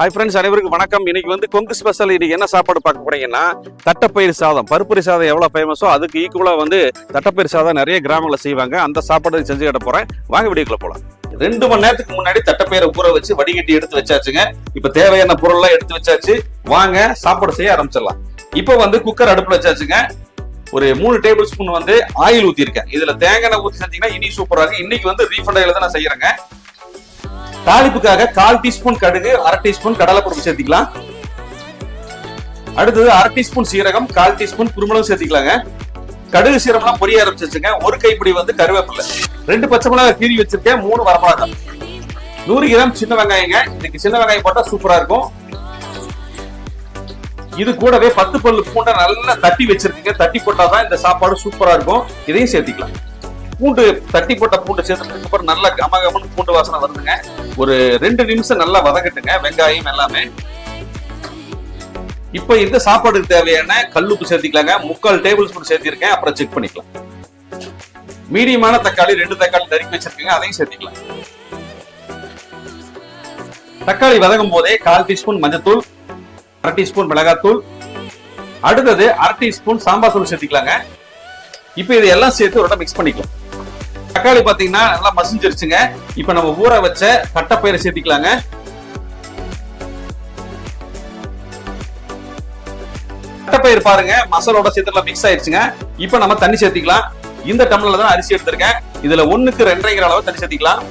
Hi friends அனைவருக்கும் வணக்கம். இன்னைக்கு வந்து கொங்கு ஸ்பெஷல் இன்னைக்கு என்ன சாப்பாடு பார்க்க போறீங்கன்னா தட்டப்பயிர் சாதம். பருப்புரி சாதம் எவ்வளோ ஃபேமஸோ அதுக்கு ஈக்குவலாக வந்து தட்டப்பயிர் சாதம் நிறைய கிராமங்களில் செய்வாங்க. அந்த சாப்பாடு செஞ்சு கட்ட போறேன். வாங்க வீடியோக்குள்ள போலாம். ரெண்டு மணி நேரத்துக்கு முன்னாடி தட்டப்பயிரை ஊற வச்சு வடிகட்டி எடுத்து வச்சாச்சுங்க. இப்ப தேவையான பொருள்லாம் எடுத்து வச்சாச்சு. வாங்க சாப்பாடு செய்ய ஆரம்பிச்சிடலாம். இப்போ வந்து குக்கர் அடுப்புல வச்சாச்சுங்க. ஒரு மூணு டேபிள் ஸ்பூன் வந்து ஆயில் ஊற்றிருக்கேன் இதுல தேங்காய் ஊற்றி செஞ்சீங்கன்னா இனி சூப்பராக இன்னைக்கு வந்து ரீஃபண்ட் ஆயில் தான் நான் செய்யறேங்க. தாளிப்புக்காக கால் டீஸ்பூன் கடுகு அரை டீஸ்பூன் கடலை பருப்பு சேர்த்துக்கலாம். அடுத்தது அரை டீஸ்பூன் சீரகம் கால் டீஸ்பூன் குருமிளகு சேர்த்திக்கலாங்க. கடுகு சீரகம்லாம் பொரிய ஆரம்பிச்சிருச்சுங்க. ஒரு கைப்பிடி வந்து கருவேப்பிலை. ரெண்டு பச்சை மிளகாய் கீறி வச்சிருக்கேன். மூணு வரமிளகாய். நூறு கிராம் சின்ன வெங்காயங்க. இன்னைக்கு சின்ன வெங்காயம் போட்டா சூப்பரா இருக்கும். இது கூடவே பத்து பல்லு பூண்டை நல்லா தட்டி வச்சிருக்கீங்க. தட்டி போட்டாதான் இந்த சாப்பாடு சூப்பரா இருக்கும். இதையும் சேர்த்துக்கலாம். பூண்டு தட்டி போட்ட பூண்டு சேர்த்ததுக்கு அப்புறம் நல்லா கம கமன்னு பூண்டு வாசனை வருதுங்க. ஒரு ரெண்டு நிமிஷம் நல்லா வதக்கட்டுங்க வெங்காயம் எல்லாமே. இப்போ இந்த சாப்பாடுக்கு தேவையான கல்லுப்பு சேர்த்திக்கலாங்க. முக்கால் டேபிள் ஸ்பூன் சேர்த்திருக்கேன் அப்புறம் செக் பண்ணிக்கலாம். மீடியமான தக்காளி ரெண்டு தக்காளி நறுக்கி வச்சிருக்கீங்க அதையும் சேர்த்திக்கலாம். தக்காளி வதங்கும் போதே கால் டீஸ்பூன் மஞ்சத்தூள் அரை டீஸ்பூன் மிளகாத்தூள். அடுத்தது அரை டீஸ்பூன் சாம்பார் தூள் சேர்த்திக்கலாங்க. இப்போ இது எல்லாம் சேர்த்து ஒரு மிக்ஸ் பண்ணிக்கலாம். தக்காளி பாத்தீங்கன்னா நல்லா மசிஞ்சிருச்சுங்க. இப்ப நம்ம ஊற வச்ச தட்டைப்பயிரை சேர்த்திக்கலாங்க. கட்டப்பயிர் பாருங்க மசாலோட சேர்த்துல மிக்ஸ் ஆயிடுச்சுங்க இப்ப நம்ம தண்ணி சேர்த்திக்கலாம். இந்த டம்ளர்ல தான் அரிசி எடுத்திருக்கேன். இதுல ஒண்ணுக்கு ரெண்டரைங்கிற அளவு தண்ணி சேர்த்திக்கலாம்.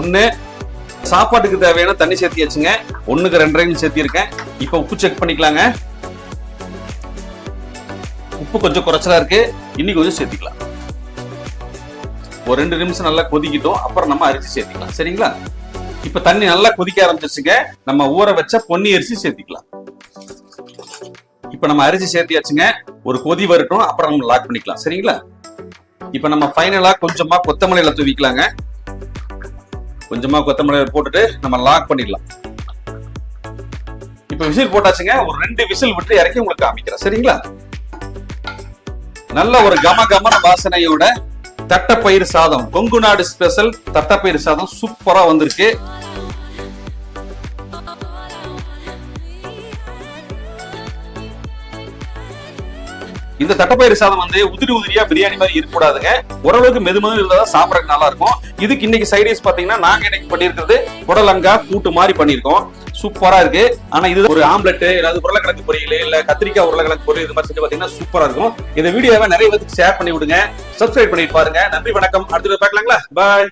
ஒண்ணு சாப்பாட்டுக்கு தேவையான தண்ணி சேர்த்தியாச்சுங்க. ஒண்ணுக்கு ரெண்டரைன்னு சேர்த்திருக்கேன். இப்போ உப்பு செக் பண்ணிக்கலாங்க. உப்பு கொஞ்சம் குறைச்சலா இருக்கு. இன்னைக்கு கொஞ்சம் சேர்த்திக்கலாம். ஒரு ரெண்டு நிமிஷம் நல்லா கொதிக்கிட்டோம். அப்புறம் நம்ம அரிசி சேர்த்துக்கலாம். சரிங்களா? இப்ப தண்ணி நல்லா கொதிக்க ஆரம்பிச்சிருச்சுங்க. நம்ம ஊற வச்ச பொன்னி அரிசி சேர்த்துக்கலாம். இப்ப நம்ம அரிசி சேர்த்தியாச்சுங்க. ஒரு கொதி வரட்டும். அப்புறம் நம்ம லாக் பண்ணிக்கலாம். சரிங்களா? இப்ப நம்ம ஃபைனலா கொஞ்சமா கொத்தமல்லியில தூவிக்கலாங்க. கொஞ்சமா கொத்தமல்லி போட்டுட்டு நம்ம லாக் பண்ணிடலாம். இப்ப விசில் போட்டாச்சுங்க. ஒரு ரெண்டு விசில் விட்டு இறக்கி உங்களுக்கு காமிக்கிறேன். சரிங்களா? நல்ல ஒரு கம கமன வாசனையோட தட்டப்பயிர் சாதம் கொங்கு நாடு ஸ்பெஷல் தட்டப்பயிர் சாதம் சூப்பரா வந்திருக்கு. இந்த தட்டப்பயிறு சாதம் வந்து உதிரி உதிரியா பிரியாணி மாதிரி இருக்கக்கூடாதுங்க. ஓரளவுக்கு மெது மெது இருந்தா சாப்பிடறதுக்கு நல்லா இருக்கும் இதுக்கு இன்னைக்கு சைடிஸ் பாத்தீங்கன்னா நாங்க இன்னைக்கு பண்ணியிருக்கிறது புடலங்கா கூட்டு மாதிரி பண்ணியிருக்கோம். சூப்பரா இருக்கு. ஆனா இது ஒரு ஆம்லெட் ஏதாவது உருளைக்கிழங்கு பொரியல் இல்ல கத்திரிக்காய் உருளைக்கிழங்கு பொரியல் இது மாதிரி செஞ்சு பாத்தீங்கன்னா சூப்பரா இருக்கும். இந்த வீடியோவை நிறைய பேருக்கு ஷேர் பண்ணி விடுங்க. சப்ஸ்கிரைப் பண்ணிட்டு பாருங்க. நன்றி வணக்கம். அடுத்த பார்க்கலாங்களா? பாய்